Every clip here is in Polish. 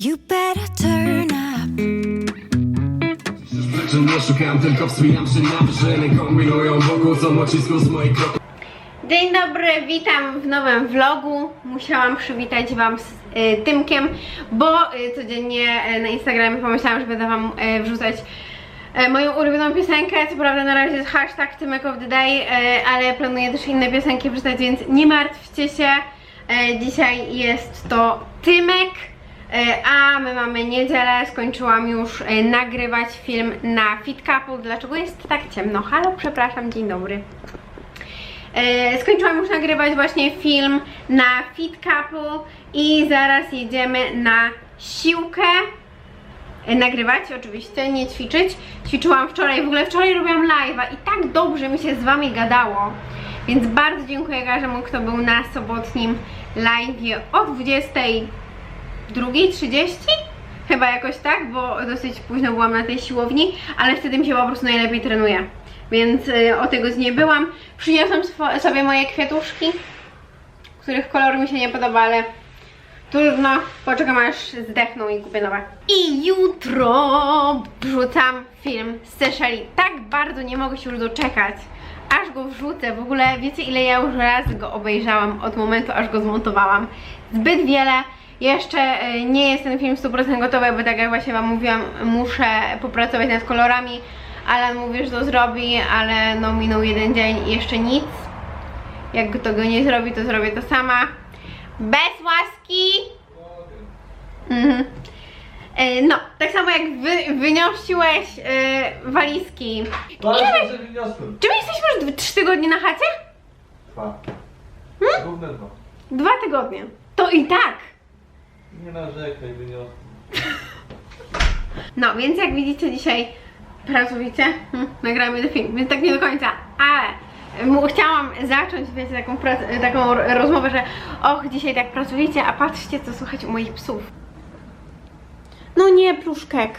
You better turn up. Że nie szukam, tylko wspinam się na wyżyny Kombinują wokół, są ocisku z moich kroków Dzień dobry, witam w nowym vlogu. Musiałam przywitać Wam z y, Tymkiem, bo y, codziennie y, na Instagramie pomyślałam, że będę Wam y, wrzucać y, moją ulubioną piosenkę. Co prawda na razie jest hashtag Tymek of the Day, y, ale planuję też inne piosenki wrzucać, więc nie martwcie się. Y, dzisiaj jest to Tymek. E, A my mamy niedzielę, skończyłam już e, nagrywać film na Fit Couple. Dlaczego jest tak ciemno? Halo, przepraszam, dzień dobry. E, Skończyłam już nagrywać właśnie film na Fit Couple i zaraz jedziemy na siłkę. Nagrywać oczywiście, nie ćwiczyć. Ćwiczyłam wczoraj, w ogóle wczoraj robiłam live'a i tak dobrze mi się z wami gadało. Więc bardzo dziękuję każdemu, kto był na sobotnim live'ie o 22.30 Chyba jakoś tak, bo dosyć późno byłam na tej siłowni, ale wtedy mi się po prostu najlepiej trenuje. Więc y, o tego nie byłam. Przyniosłam sobie moje kwiatuszki, których kolor mi się nie podoba, ale trudno. Poczekam aż zdechną i kupię nowe. I jutro wrzucam film z Seszeli. Tak bardzo nie mogę się już doczekać. Aż go wrzucę. W ogóle wiecie ile ja już raz go obejrzałam od momentu aż go zmontowałam. Zbyt wiele. Jeszcze y, nie jest ten film 100% gotowy, bo tak jak właśnie wam mówiłam, muszę popracować nad kolorami. Alan mówi, że to zrobi, ale no minął jeden dzień i jeszcze nic. Jak to go nie zrobi, to zrobię to sama. Bez łaski! Mhm. E, No, tak samo jak wy, wyniosiłeś e, walizki. Ile-. Czy my jesteśmy już 3 tygodnie na chacie? Dwa. Równe dwa. Dwa tygodnie. To i tak. Nie narzekaj, wyniosłem. No, więc jak widzicie dzisiaj pracowicie, hm, nagramy ten film, więc tak nie do końca, ale chciałam zacząć, wiecie, taką, prac- taką ro- rozmowę, że och, dzisiaj tak pracowicie, a patrzcie, co słychać u moich psów. No nie, Pluszkek.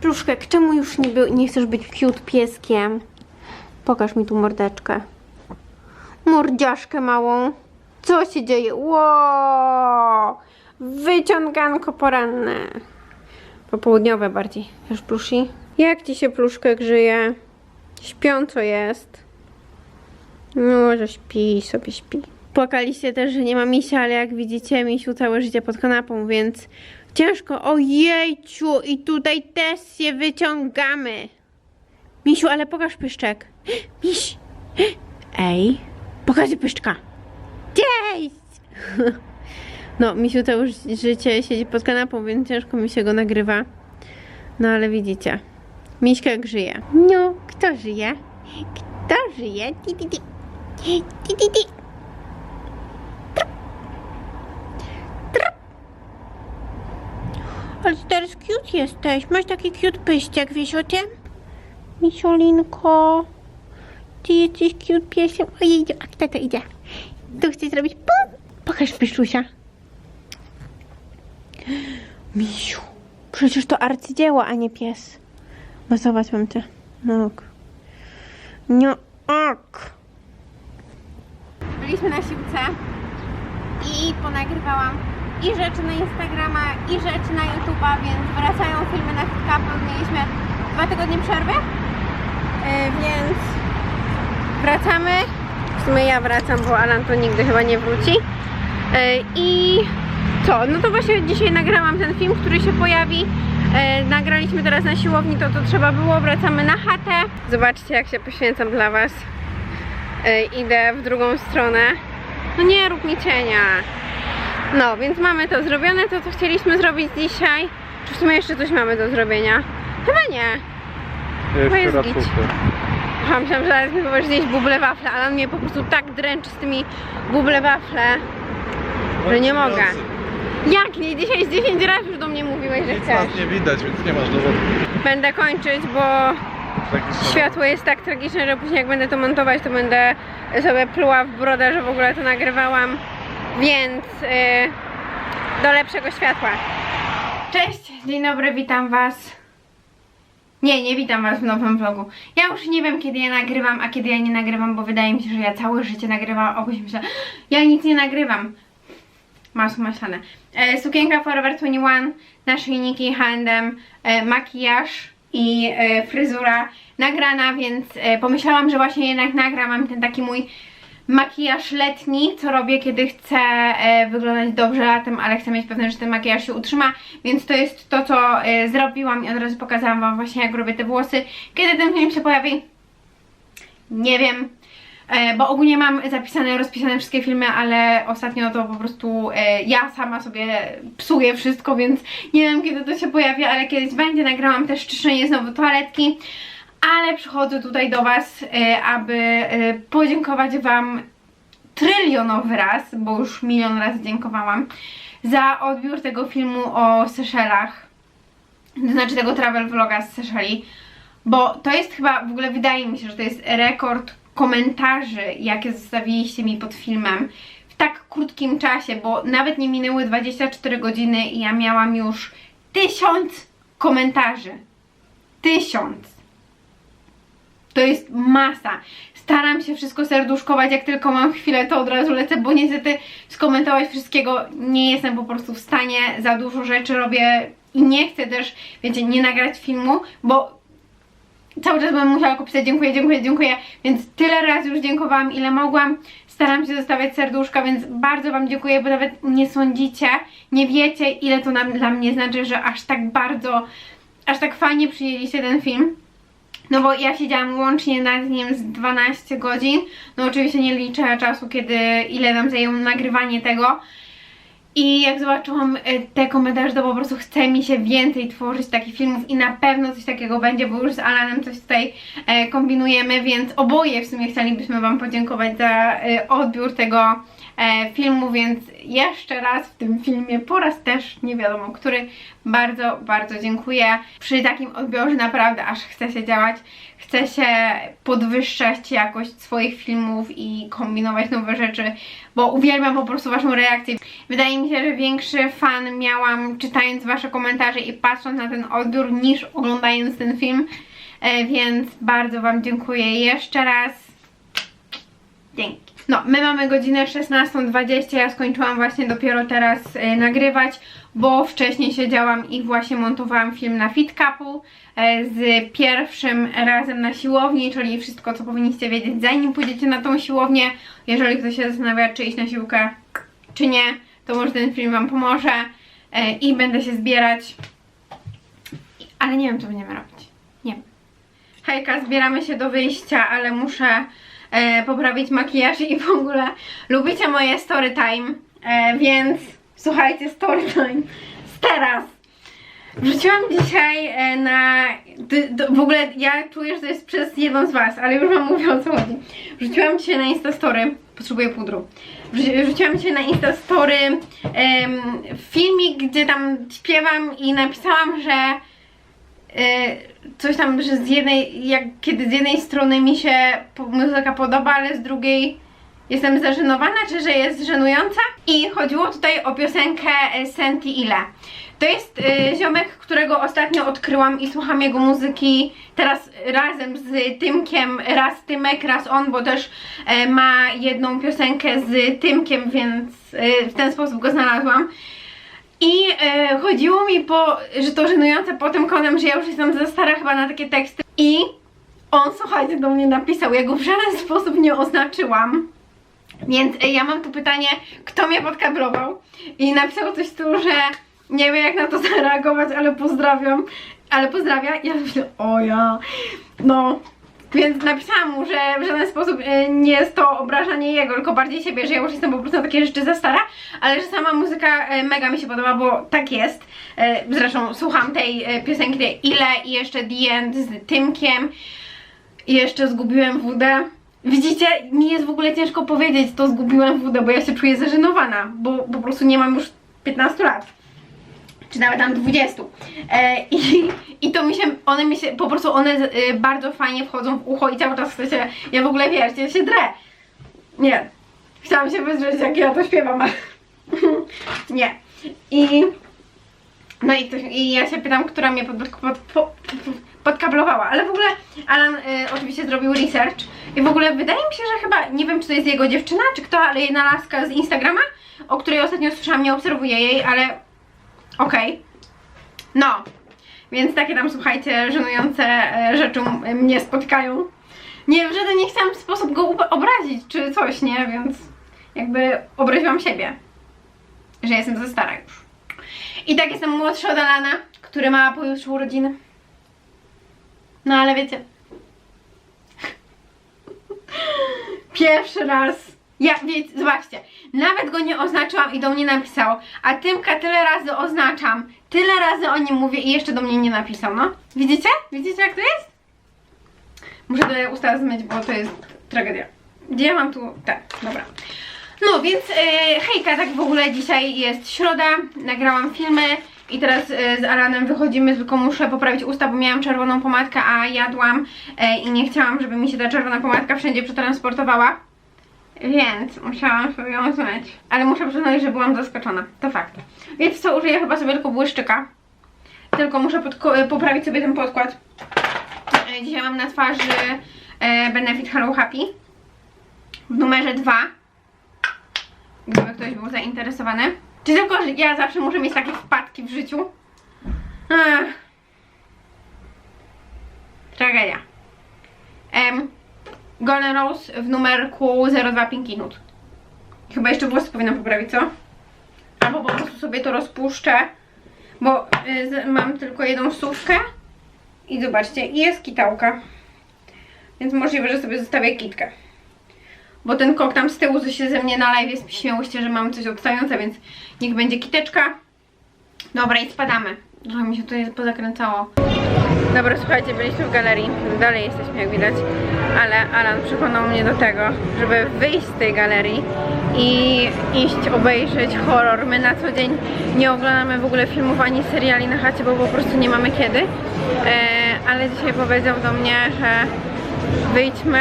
Pluszkek, czemu już nie, był, nie chcesz być cute pieskiem? Pokaż mi tu mordeczkę. Mordziaszkę małą. Co się dzieje? Ło! Wyciąganko poranne. Popołudniowe bardziej. Wiesz, plusi? Jak ci się pluszkek żyje? Śpiąco jest. No, że śpi, sobie śpi. Płakaliście też, że nie ma misia, ale jak widzicie, misiu całe życie pod kanapą, więc ciężko. Ojejciu, i tutaj też się wyciągamy. Misiu, ale pokaż pyszczek. Miś! Ej, pokaż pyszczka. Cześć! No, misiu całe ży- życie siedzi pod kanapą, więc ciężko mi się go nagrywa. No ale widzicie. Miśka jak żyje. No, kto żyje? Kto żyje? Ti, ti, ti. Ti, ti, ti. Ale teraz cute jesteś. Masz taki cute pyściak, wiesz o tym? Misiolinko. Ty jesteś cute piesiem. Ojej, a kto to idzie? Tu chcesz zrobić pum. Pokaż pyszczusia. Misiu, przecież to arcydzieło, a nie pies. Masować mam cię. No ok. No ok. Byliśmy na siłce i ponagrywałam i rzeczy na Instagrama, i rzeczy na YouTube'a, więc wracają filmy na Couple. Mieliśmy dwa tygodnie przerwy, yy, więc wracamy. Sumie ja wracam, bo Alan to nigdy chyba nie wróci. Yy, I co? No to właśnie dzisiaj nagrałam ten film, który się pojawi. E, nagraliśmy teraz na siłowni, to to trzeba było. Wracamy na chatę. Zobaczcie, jak się poświęcam dla Was. E, idę w drugą stronę. No nie rób mi cienia. No, więc mamy to zrobione, to co chcieliśmy zrobić dzisiaj. Czy w sumie jeszcze coś mamy do zrobienia? Chyba nie. Chyba jest. Aha, myślałam, że zaraz mi powiesz zjeść buble wafle, ale on mnie po prostu tak dręczy z tymi buble wafle, że nie mogę. Jak nie? Dzisiaj z 10 razy już do mnie mówiłeś, że Nic chcesz. nas nie widać, więc nie masz dowodu. Będę kończyć, bo światło jest tak tragiczne, że później jak będę to montować, to będę sobie pluła w brodę, że w ogóle to nagrywałam. Więc yy, do lepszego światła. Cześć, dzień dobry, witam was. Nie, nie witam was w nowym vlogu. Ja już nie wiem, kiedy ja nagrywam, a kiedy ja nie nagrywam, bo wydaje mi się, że ja całe życie nagrywam, później myślę, ja nic nie nagrywam. masło maślane. E, sukienka Forever 21, naszyjniki handem, e, makijaż i e, fryzura nagrana, więc e, pomyślałam, że właśnie jednak nagram, mam ten taki mój makijaż letni, co robię, kiedy chcę e, wyglądać dobrze latem, ale chcę mieć pewność, że ten makijaż się utrzyma, więc to jest to, co e, zrobiłam i od razu pokazałam Wam właśnie, jak robię te włosy. Kiedy ten film się pojawi? Nie wiem, e, bo ogólnie mam zapisane, rozpisane wszystkie filmy, ale ostatnio to po prostu e, ja sama sobie psuję wszystko, więc nie wiem, kiedy to się pojawi, ale kiedyś będzie. Nagrałam też czyszczenie znowu toaletki ale przychodzę tutaj do Was, e, aby e, podziękować Wam trylionowy raz, bo już milion razy dziękowałam, za odbiór tego filmu o Seszelach, to znaczy tego travel vloga z Seszeli, bo to jest chyba, w ogóle wydaje mi się, że to jest rekord komentarzy, jakie zostawiliście mi pod filmem w tak krótkim czasie, bo nawet nie minęły 24 godziny i ja miałam już tysiąc komentarzy. Tysiąc. To jest masa. Staram się wszystko serduszkować, jak tylko mam chwilę, to od razu lecę, bo niestety skomentować wszystkiego nie jestem po prostu w stanie. Za dużo rzeczy robię i nie chcę też, wiecie, nie nagrać filmu, bo cały czas będę musiała kupić dziękuję, dziękuję, dziękuję, więc tyle razy już dziękowałam, ile mogłam. Staram się zostawiać serduszka, więc bardzo Wam dziękuję, bo nawet nie sądzicie, nie wiecie, ile to nam, dla mnie znaczy, że aż tak bardzo, aż tak fajnie przyjęliście ten film. No bo ja siedziałam łącznie nad nim z 12 godzin. No oczywiście nie liczę czasu, kiedy ile nam zajęło nagrywanie tego. I jak zobaczyłam e, te komentarze, to po prostu chce mi się więcej tworzyć takich filmów i na pewno coś takiego będzie, bo już z Alanem coś tutaj e, kombinujemy, więc oboje w sumie chcielibyśmy Wam podziękować za e, odbiór tego filmu, więc jeszcze raz w tym filmie, po raz też nie wiadomo który, bardzo, bardzo dziękuję. Przy takim odbiorze naprawdę aż chce się działać, chce się podwyższać jakość swoich filmów i kombinować nowe rzeczy, bo uwielbiam po prostu Waszą reakcję. Wydaje mi się, że większy fan miałam czytając Wasze komentarze i patrząc na ten odbiór niż oglądając ten film, e, więc bardzo Wam dziękuję jeszcze raz. Dzięki. No, my mamy godzinę 16.20, ja skończyłam właśnie dopiero teraz e, nagrywać, bo wcześniej siedziałam i właśnie montowałam film na Fit Couple e, z pierwszym razem na siłowni, czyli wszystko co powinniście wiedzieć zanim pójdziecie na tą siłownię. Jeżeli ktoś się zastanawia czy iść na siłkę, czy nie, to może ten film Wam pomoże e, i będę się zbierać, ale nie wiem co będziemy robić, nie wiem. Hejka, zbieramy się do wyjścia, ale muszę e, poprawić makijaż i w ogóle lubicie moje story time, e, więc słuchajcie, story time teraz. Wrzuciłam dzisiaj e, na. d- d- W ogóle ja czuję, że to jest przez jedną z Was, ale już Wam mówię o co chodzi. Wrzuciłam dzisiaj na Instastory. Potrzebuję pudru. Wrzu- Wrzuciłam dzisiaj na Instastory em, filmik, gdzie tam śpiewam i napisałam, że coś tam, że z jednej, jak kiedy z jednej strony mi się muzyka podoba, ale z drugiej jestem zażenowana, czy że jest żenująca. I chodziło tutaj o piosenkę e, Senti Ile. To jest e, ziomek, którego ostatnio odkryłam i słucham jego muzyki teraz razem z Tymkiem, raz Tymek, raz on, bo też e, ma jedną piosenkę z Tymkiem, więc e, w ten sposób go znalazłam. I e, chodziło mi po, że to żenujące po tym kątem, że ja już jestem za stara chyba na takie teksty. I on, słuchajcie, do mnie napisał, ja go w żaden sposób nie oznaczyłam. Więc e, ja mam tu pytanie, kto mnie podkablował? I napisał coś tu, że nie wiem jak na to zareagować, ale pozdrawiam. Ale pozdrawia. Ja myślę, o ja. No, więc napisałam mu, że w żaden sposób e, nie jest to obrażanie jego, tylko bardziej siebie, że ja już jestem po prostu na takie rzeczy za stara, ale że sama muzyka e, mega mi się podoba, bo tak jest. E, Zresztą słucham tej piosenki Ile i jeszcze The End z Tymkiem i jeszcze zgubiłem wódę. Widzicie, mi jest w ogóle ciężko powiedzieć, to zgubiłem wódę, bo ja się czuję zażenowana, bo po prostu nie mam już 15 lat czy nawet tam 20. E, i, I to mi się, one mi się, po prostu one e, bardzo fajnie wchodzą w ucho i cały czas chcę się, ja w ogóle wiesz, ja się drę. Nie. Chciałam się wyzrzeć, jak ja to śpiewam, ale nie. I no i, to, i ja się pytam, która mnie pod, pod, pod, podkablowała, ale w ogóle Alan y, oczywiście zrobił research i w ogóle wydaje mi się, że chyba, nie wiem czy to jest jego dziewczyna, czy kto, ale jedna laska z Instagrama o której ostatnio słyszałam, nie obserwuję jej, ale okej. No, więc takie tam, słuchajcie, żenujące e, rzeczy mnie spotkają. Nie, w żaden nie chciałam w sposób go obrazić, czy coś, nie? Więc jakby obraziłam siebie, że jestem za stara już. I tak jestem młodsza od Alana, który ma pojutrze urodziny. No ale wiecie. Pierwszy raz. Ja, wiecie, zobaczcie, nawet go nie oznaczyłam i do mnie napisał, a Tymka tyle razy oznaczam, tyle razy o nim mówię i jeszcze do mnie nie napisał, no. Widzicie? Widzicie jak to jest? Muszę te usta zmyć, bo to jest tragedia. Gdzie ja mam tu... Tak, dobra. No więc e, hejka, tak w ogóle dzisiaj jest środa, nagrałam filmy i teraz e, z Alanem wychodzimy, tylko muszę poprawić usta, bo miałam czerwoną pomadkę, a jadłam e, i nie chciałam, żeby mi się ta czerwona pomadka wszędzie przetransportowała. Więc musiałam sobie ją zmyć. Ale muszę przyznać, że byłam zaskoczona. To fakt. Więc co, użyję chyba sobie tylko błyszczyka. Tylko muszę poprawić sobie ten podkład. E, Dzisiaj mam na twarzy e, Benefit Hello Happy w numerze 2 gdyby ktoś był zainteresowany. Czy tylko że ja zawsze muszę mieć takie wpadki w życiu? Ach. Tragedia. Em, Golden Rose w numerku 02 Pinky Nude. Chyba jeszcze włosy powinnam poprawić, co? Albo po prostu sobie to rozpuszczę, bo y, mam tylko jedną sówkę i zobaczcie, jest kitałka. Więc możliwe, że sobie zostawię kitkę. Bo ten kok tam z tyłu co się ze mnie na live śmiało się, że mam coś odstające, więc niech będzie kiteczka. Dobra i spadamy. Trochę mi się tutaj pozakręcało. Dobra, słuchajcie, byliśmy w galerii. Dalej jesteśmy, jak widać. Ale Alan przekonał mnie do tego, żeby wyjść z tej galerii i iść obejrzeć horror. My na co dzień nie oglądamy w ogóle filmów ani seriali na chacie, bo po prostu nie mamy kiedy. E, ale dzisiaj powiedział do mnie, że wyjdźmy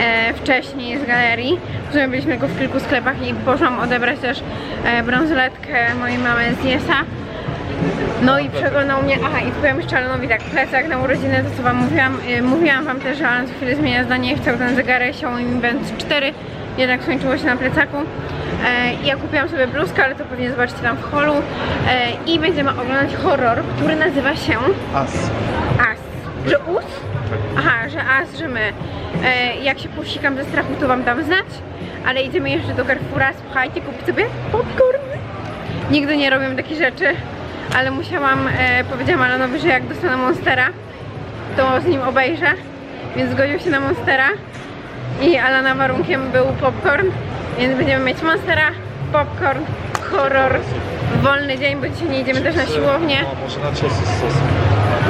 e, wcześniej z galerii. Sumie byliśmy tylko w kilku sklepach i poszłam odebrać też e, bransoletkę mojej mamy z Niesa. No i przekonał mnie, aha i powiem jeszcze Alanowi tak, plecak na urodziny, to co wam mówiłam, y, mówiłam wam też, że Alan co chwilę zmienia zdanie, chciał ten zegarek Xiaomi Mi Band 4, jednak skończyło się na plecaku. E, ja kupiłam sobie bluzkę, ale to pewnie zobaczycie tam w holu e, i będziemy oglądać horror, który nazywa się As. As. Że us? Aha, że as, że my. E, jak się posikam ze strachu, to wam dam znać. Ale idziemy jeszcze do Carrefoura, słuchajcie, kupić sobie popcorn. Nigdy nie robię takich rzeczy, ale musiałam, e, powiedziałam Alanowi, że jak dostanę Monstera, to z nim obejrzę. Więc zgodził się na Monstera. I Alana warunkiem był popcorn. Więc będziemy mieć Monstera, popcorn, horror, wolny dzień, bo dzisiaj nie idziemy też na siłownię. No, może na ciosy z sosem.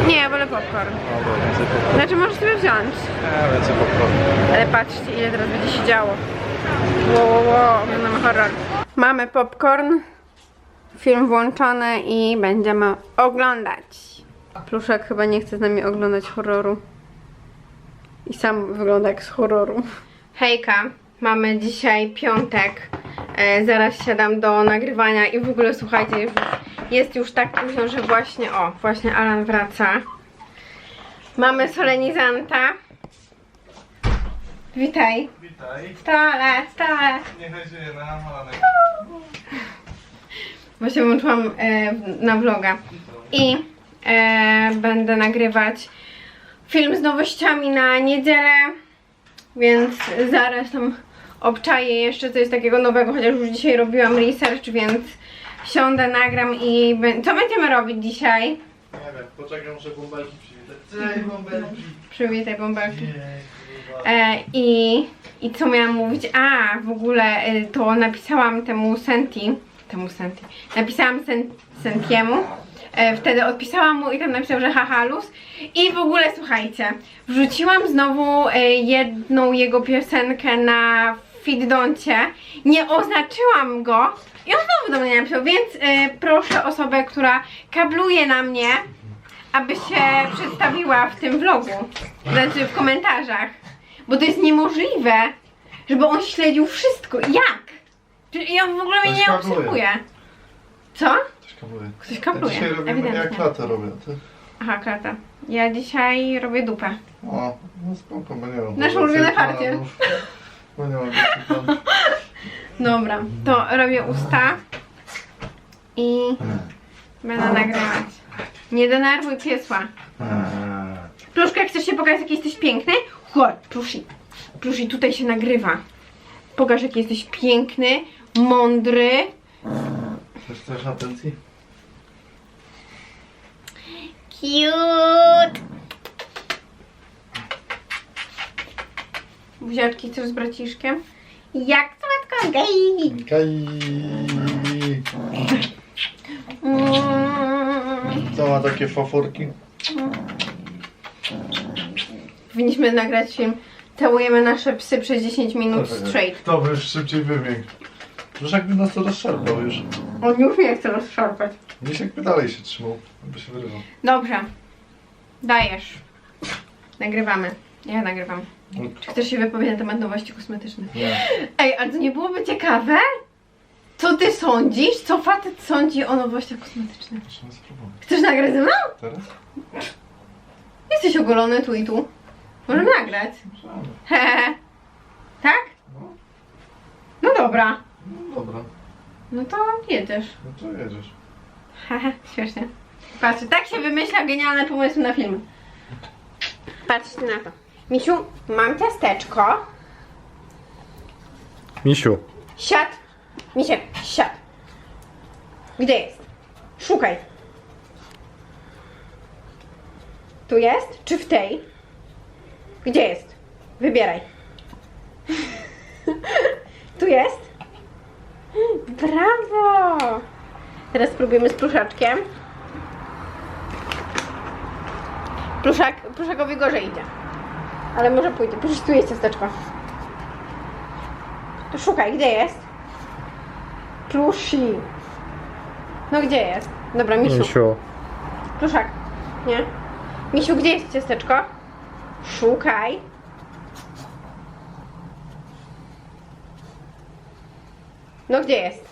Nie, ja wolę popcorn. Dobra, więcej popcorn. Znaczy możesz sobie wziąć. Nie, więcej popcorn. Ale patrzcie ile teraz będzie się działo. Wow, wow, wow, oglądamy horror. Mamy popcorn, film włączony i będziemy oglądać. Pluszek chyba nie chce z nami oglądać horroru. I sam wygląda jak z horroru. Hejka, mamy dzisiaj piątek. E, zaraz siadam do nagrywania i w ogóle słuchajcie, już jest już tak późno, że właśnie, o, właśnie Alan wraca. Mamy solenizanta. Witaj. Witaj. Stale, stale. Niechaj żyje na Alanek. Właśnie włączyłam e, na vloga. I e, będę nagrywać film z nowościami na niedzielę. Więc zaraz tam obczaję jeszcze coś takiego nowego, chociaż już dzisiaj robiłam research, więc siądę, nagram i... Co będziemy robić dzisiaj? Nie wiem, poczekaj, muszę bąbelki przywitać. Cześć, bąbelki. Przywitaj bąbelki. E, i, I co miałam mówić? A, w ogóle e, to napisałam temu Senti, temu Senti, napisałam Sen, e, wtedy odpisałam mu i tam napisał, że haha luz. I w ogóle słuchajcie, wrzuciłam znowu e, jedną jego piosenkę na Feeddoncie, nie oznaczyłam go i on znowu do mnie napisał, więc e, proszę osobę, która kabluje na mnie, aby się przedstawiła w tym vlogu. Znaczy w komentarzach. Bo to jest niemożliwe, żeby on śledził wszystko. Jak? Przecież ja w ogóle mnie Ktoś nie kabluje. obserwuje. Co? Coś kabluje. Ktoś kabluje, Ja dzisiaj robimy, ewidentnie. jak latę robię, ty. Aha, klata. Ja dzisiaj robię dupę. O, no spoko, bo nie mam. Nasze dużo ulubione partie. Bo nie mam. Dobra, to robię usta i będę nagrywać. Nie denerwuj piesła. Pluszka, chcesz się pokazać, jaki jesteś piękny? Chodź, Plusi. Plusi, tutaj się nagrywa. Pokaż, jaki jesteś piękny, mądry. Chcesz też atencji? Cute. Buziaczki, chcesz z braciszkiem? Jak słodko, gej! Kaj. Mm. Co ma takie faforki? Powinniśmy nagrać film Całujemy nasze psy przez 10 minut straight. Kto by już szybciej wybiegł? Już jakby nas to rozszarpał już. On już nie chce rozszarpać. Misiek by dalej się trzymał, by się wyrywał. Dobrze. Dajesz. Nagrywamy. Ja nagrywam. Czy chcesz się wypowiedzieć na temat nowości kosmetycznych? Nie. Ej, ale to nie byłoby ciekawe? Co ty sądzisz? Co facet sądzi o nowościach kosmetycznych? Musimy spróbować. Chcesz nagrać ze mną? Teraz? Jesteś ogolony tu i tu. Możemy nagrać. Możemy. Hehe. Tak? No. No dobra. No dobra, No to jedziesz. no to jedziesz. Haha, śmiesznie. Patrzcie, tak się wymyśla genialne pomysły na film. Patrzcie na to. Misiu, mam ciasteczko. Misiu, Siad. Misiek, siad. Gdzie jest? Szukaj. Tu jest? Czy w tej? Gdzie jest? Wybieraj. tu jest? Brawo! Teraz spróbujemy z pluszaczkiem. Pluszak, pluszakowi gorzej idzie. Ale może pójdzie. Przecież tu jest ciasteczko. To szukaj, gdzie jest? Plusi. No gdzie jest? Dobra, misiu. misiu. Pluszak. Nie? Misiu, gdzie jest ciasteczko? Szukaj. No gdzie jest?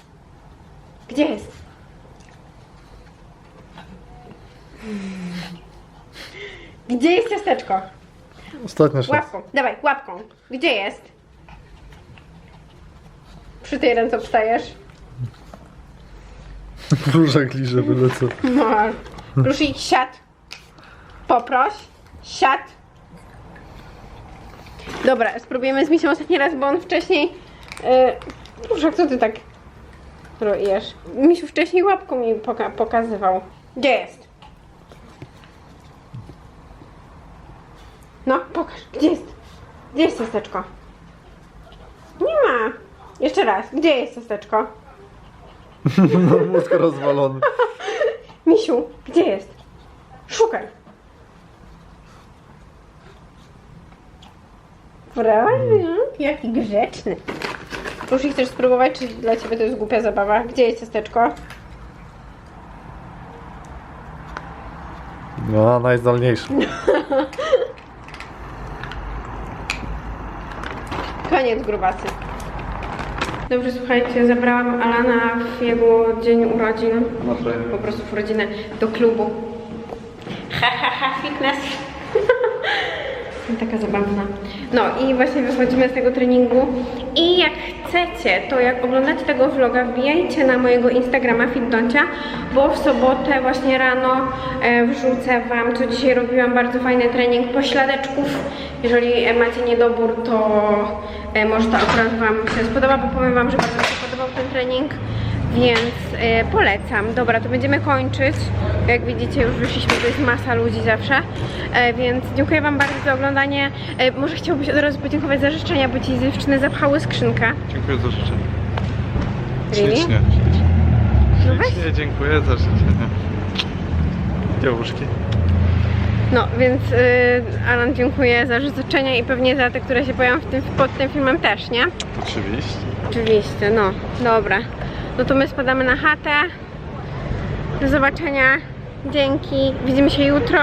Gdzie jest? Gdzie jest ciasteczko? Ostatnia szansa. Łapką, dawaj, łapką. Gdzie jest? Przy tej ręce obstajesz? Różak liże byle co. No. Ich siad. Poproś. Siad. Dobra, spróbujemy z misją ostatni raz, bo on wcześniej... Yy, Proszę, co ty tak rojesz? Misiu wcześniej łapką mi poka pokazywał. Gdzie jest? No, pokaż. Gdzie jest? Gdzie jest ciasteczko? Nie ma. Jeszcze raz. Gdzie jest ciasteczko? No mózg rozwalony. Misiu, gdzie jest? Szukaj. Prawda? Jaki grzeczny. Proszę, chcesz spróbować, czy dla ciebie to jest głupia zabawa? Gdzie jest ciasteczko? No, najzdolniejszy. Koniec grubasy. Dobrze, słuchajcie, zabrałam Alana w jego dzień urodzin, po prostu w rodzinę, do klubu. Ha, ha, ha, fitness. Taka zabawna. No i właśnie wychodzimy z tego treningu i jak chcecie, to jak oglądacie tego vloga, wbijajcie na mojego Instagrama Fitdoncia, bo w sobotę właśnie rano e, wrzucę Wam, co dzisiaj robiłam, bardzo fajny trening pośladeczków. Jeżeli e, macie niedobór, to e, może to akurat Wam się spodoba, bo powiem Wam, że bardzo mi się podobał ten trening. Więc e, polecam. Dobra, to będziemy kończyć. Jak widzicie, już wyszliśmy, to jest masa ludzi zawsze. E, więc dziękuję Wam bardzo za oglądanie. E, może chciałbyś od razu podziękować za życzenia, bo Ci dziewczyny zapchały skrzynkę. Dziękuję za życzenie. Really? Ślicznie. No. Ślicznie dziękuję za życzenie. Dziełuszki. No, więc y, Alan dziękuję za życzenia i pewnie za te, które się pojawią w tym, pod tym filmem też, nie? Oczywiście. Oczywiście, no. Dobra. No to my spadamy na chatę. Do zobaczenia. Dzięki. Widzimy się jutro.